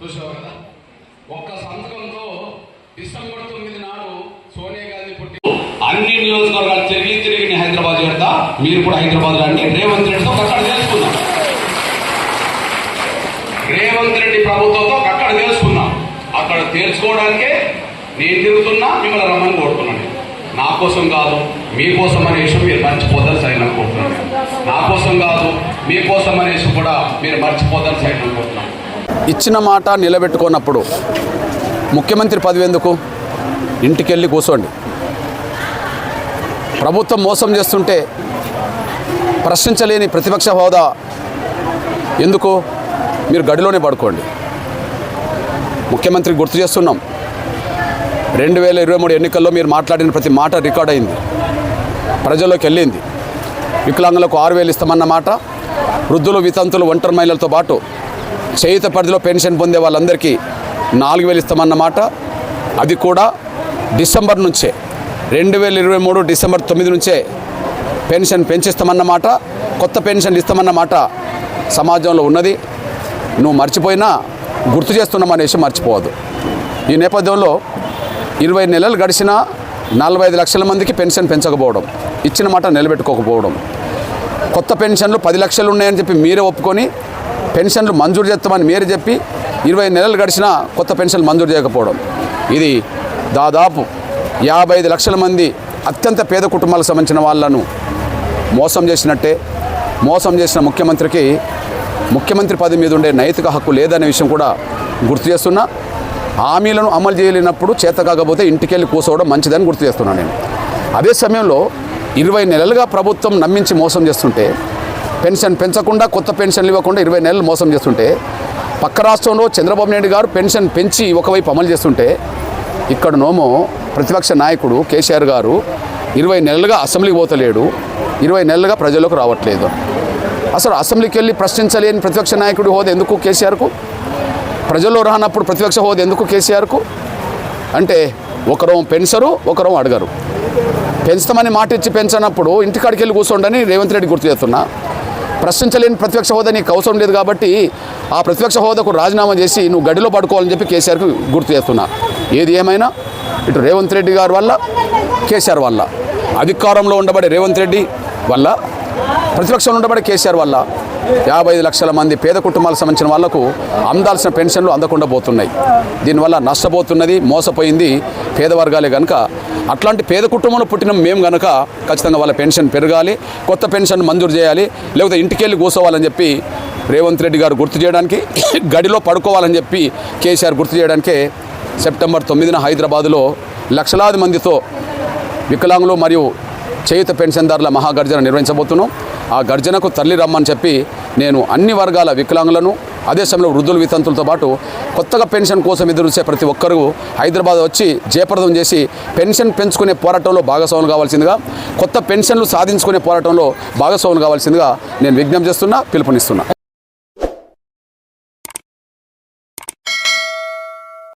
కదా ఒక్క సంతకంతో డిసెంబర్ తొమ్మిది నాడు సోనియా గాంధీ పుట్టి అన్ని నియోజకవర్గాలు తిరిగి తిరిగి హైదరాబాద్ చేస్తా. మీరు కూడా హైదరాబాద్ రండి. రేవంత్ రెడ్డితో అక్కడ తెలుసుకుందాం రేవంత్ రెడ్డి ప్రభుత్వంతో అక్కడ తెలుసుకున్నాం అక్కడ తెలుసుకోవడానికే నేను తిరుగుతున్నా మిమ్మల్ని రమ్మని కోరుతున్నాను నా కోసం కాదు మీకోసం అనే విషయం మీరు మర్చిపోతారు సైన్ అనుకుంటున్నాను. నా కోసం కాదు మీకోసం అనేసి కూడా మీరు మర్చిపోతారు సైన్ అనుకుంటున్నాను. ఇచ్చిన మాట నిలబెట్టుకున్నప్పుడు ముఖ్యమంత్రి పదవి ఎందుకు? ఇంటికెళ్ళి కూర్చోండి ప్రభుత్వం మోసం చేస్తుంటే ప్రశ్నించలేని ప్రతిపక్ష హోదా ఎందుకు? మీరు గడిలోనే పడుకోండి. ముఖ్యమంత్రి గుర్తు చేస్తున్నాం. రెండు వేల ఇరవై మూడు ఎన్నికల్లో మీరు మాట్లాడిన ప్రతి మాట రికార్డ్ అయింది. ప్రజల్లోకి వెళ్ళింది. వికలాంగులకు ఆరు వేలు ఇస్తామన్న మాట వృద్ధులు వితంతులు ఒంటరి మహిళలతో పాటు చేయుత పరిధిలో పెన్షన్ పొందే వాళ్ళందరికీ నాలుగు వేలు ఇస్తామన్నమాట. అది కూడా డిసెంబర్ నుంచే రెండు వేల ఇరవై మూడు డిసెంబర్ తొమ్మిది నుంచే పెన్షన్ పెంచిస్తామన్నమాట. కొత్త పెన్షన్లు ఇస్తామన్నమాట సమాజంలో ఉన్నది. నువ్వు మర్చిపోయినా గుర్తు చేస్తున్నామనేసి మర్చిపోవద్దు. ఈ నేపథ్యంలో ఇరవై నెలలు గడిచినా నలభై ఐదు లక్షల మందికి పెన్షన్ పెంచకపోవడం ఇచ్చిన మాట నిలబెట్టుకోకపోవడం కొత్త పెన్షన్లు పది లక్షలు ఉన్నాయని చెప్పి మీరే ఒప్పుకొని పెన్షన్లు మంజూరు చేస్తామని మేరు చెప్పి ఇరవై నెలలు గడిచినా కొత్త పెన్షన్లు మంజూరు చేయకపోవడం. ఇది దాదాపు యాభై ఐదు లక్షల మంది అత్యంత పేద కుటుంబాలకు సంబంధించిన వాళ్ళను మోసం చేసినట్టే మోసం చేసిన ముఖ్యమంత్రికి ముఖ్యమంత్రి పదవి మీద ఉండే నైతిక హక్కు లేదనే విషయం కూడా గుర్తు చేస్తున్నా. హామీలను అమలు చేయలేనప్పుడు చేత కాకపోతే ఇంటికెళ్ళి కూర్చోవడం మంచిదని గుర్తు చేస్తున్నాను నేను. అదే సమయంలో ఇరవై నెలలుగా ప్రభుత్వం నమ్మించి మోసం చేస్తుంటే పెన్షన్ పెంచకుండా కొత్త పెన్షన్లు ఇవ్వకుండా ఇరవై నెలలు మోసం చేస్తుంటే పక్క రాష్ట్రంలో చంద్రబాబు నాయుడు గారు పెన్షన్ పెంచి ఒకవైపు అమలు చేస్తుంటే ఇక్కడ నోమో ప్రతిపక్ష నాయకుడు కేసీఆర్ గారు ఇరవై నెలలుగా అసెంబ్లీకి పోతలేడు ఇరవై నెలలుగా ప్రజలకు రావట్లేదు. అసలు అసెంబ్లీకి వెళ్ళి ప్రశ్నించలేని ప్రతిపక్ష నాయకుడు హోదా ఎందుకు కేసీఆర్కు? ప్రజల్లో రానప్పుడు ప్రతిపక్ష హోదా ఎందుకు కేసీఆర్కు? అంటే ఒకరం పెంచరు ఒకరం అడగరు. పెంచుతామని మాట ఇచ్చి పెంచనప్పుడు ఇంటికాడికి వెళ్ళి కూర్చోండని రేవంత్ రెడ్డి గుర్తు చేస్తున్నా. ప్రశ్నించలేని ప్రతిపక్ష హోదా నీకు అవసరం లేదు కాబట్టి ఆ ప్రతిపక్ష హోదాకు రాజీనామా చేసి నువ్వు గడిలో పడుకోవాలని చెప్పి కేసీఆర్కి గుర్తు చేస్తున్నా. ఏది ఏమైనా ఇటు రేవంత్ రెడ్డి గారి వల్ల కేసీఆర్ వల్ల. అధికారంలో ఉండబడే రేవంత్ రెడ్డి వల్ల ప్రతిపక్షంలో ఉండబడే కేసీఆర్ వల్ల యాభై ఐదు లక్షల మంది పేద కుటుంబాలకు సంబంధించిన వాళ్ళకు అందాల్సిన పెన్షన్లు అందకుండా పోతున్నాయి. దీనివల్ల నష్టపోతున్నది మోసపోయింది పేద వర్గాలే కనుక అట్లాంటి పేద కుటుంబంలో పుట్టిన మేము కనుక ఖచ్చితంగా వాళ్ళ పెన్షన్ పెరగాలి కొత్త పెన్షన్ మంజూరు చేయాలి లేకపోతే ఇంటికెళ్ళి కూర్చోవాలని చెప్పి రేవంత్ రెడ్డి గారు గుర్తు చేయడానికి గడిలో పడుకోవాలని చెప్పి కేసీఆర్ గుర్తు చేయడానికే సెప్టెంబర్ తొమ్మిదిన హైదరాబాదులో లక్షలాది మందితో వికలాంగులు మరియు చేయుత పెన్షన్దారుల మహాగర్జన నిర్వహించబోతున్నాం. ఆ గర్జనకు తల్లి రమ్మని చెప్పి నేను అన్ని వర్గాల వికలాంగులను అదే సమయంలో వృద్ధుల వితంతులతో పాటు కొత్తగా పెన్షన్ కోసం ఎదురుచే ప్రతి ఒక్కరూ హైదరాబాద్ వచ్చి జయప్రదం చేసి పెన్షన్ పెంచుకునే పోరాటంలో భాగస్వాములు కావాల్సిందిగా కొత్త పెన్షన్లు సాధించుకునే పోరాటంలో భాగస్వాములు కావాల్సిందిగా నేను విజ్ఞప్తి చేస్తున్నా పిలుపునిస్తున్నా.